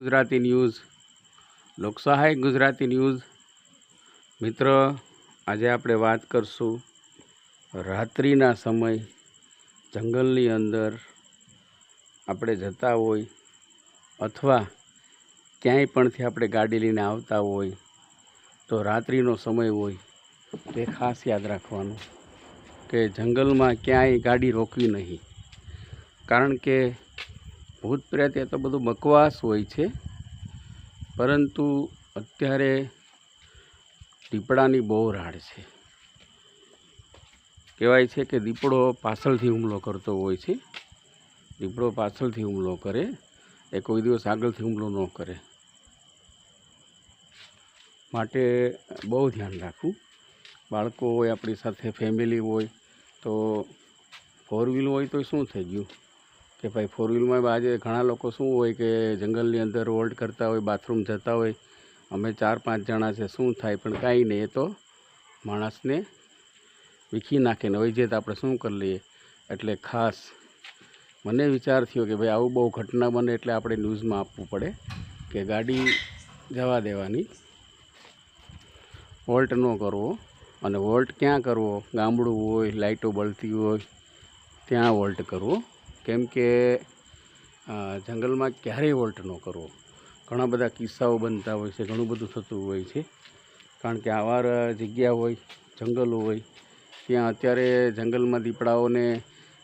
Gujarati news Loksahay Gujarati news. મિત્ર, આજે આપણે વાત કરશું રાત્રિના સમય, જંગલની અંદર આપણે જતા હોય અથવા ક્યાંય પણથી આપણે ગાડી લઈને આવતા હોય તો રાત્રિનો સમય હોય તે ખાસ યાદ રાખવાનું કે જંગલમાં ક્યાંય ગાડી રોકવી નહીં. કારણ કે ભૂત પ્રેત એ તો બધું બકવાસ હોય છે. પરંતુ અત્યારે દીપડાની બહુ રાડ છે. કહેવાય છે કે દીપડો પાછળથી હુમલો કરતો હોય છે. દીપડો પાછળથી હુમલો કરે, એ કોઈ દિવસ આગળથી હુમલો ન કરે. માટે બહુ ધ્યાન રાખવું. બાળકો હોય, આપણી સાથે ફેમિલી હોય, તો ફોર વ્હીલ હોય તો શું થઈ ગયું? કે ભાઈ ફોર વ્હીલમાં આજે ઘણા લોકો શું હોય કે જંગલની અંદર હોલ્ડ કરતા હોય બાથરૂમ જતા હોય. અમે ચાર પાંચ જણા છે, શું થાય? પણ કાંઈ નહીં, એ તો માણસને વીખી નાખે ને વૈજે તો આપણે શું કરી લઈએ? એટલે ખાસ મને વિચાર થયો કે ભાઈ આવું બહુ ઘટના બને એટલે આપણે ન્યૂઝમાં આપવું પડે કે ગાડી જવા દેવાની. વોલ્ટ ન કરવો. અને વોલ્ટ ક્યાં કરવો? ગામડું હોય લાઇટો બળતી હોય, ત્યાં વોલ્ટ કરવો. કેમ કે જંગલમાં ક્યારેય વોલ્ટ ન કરવો. ઘણા બધા કિસ્સાઓ બનતા હોય છે, ઘણું બધું થતું હોય છે. કારણ કે આવાર જગ્યા હોય, જંગલો હોય, ત્યાં અત્યારે જંગલમાં દીપડાઓને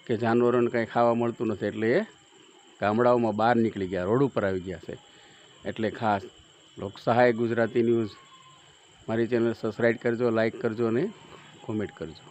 કે જાનવરોને કાંઈ ખાવા મળતું નથી, એટલે એ ગામડાઓમાં બહાર નીકળી ગયા, રોડ ઉપર આવી ગયા છે. એટલે ખાસ લોકસહાય ગુજરાતી ન્યૂઝ. મારી ચેનલ સબસ્ક્રાઈબ કરજો લાઈક કરજો અને કોમેન્ટ કરજો.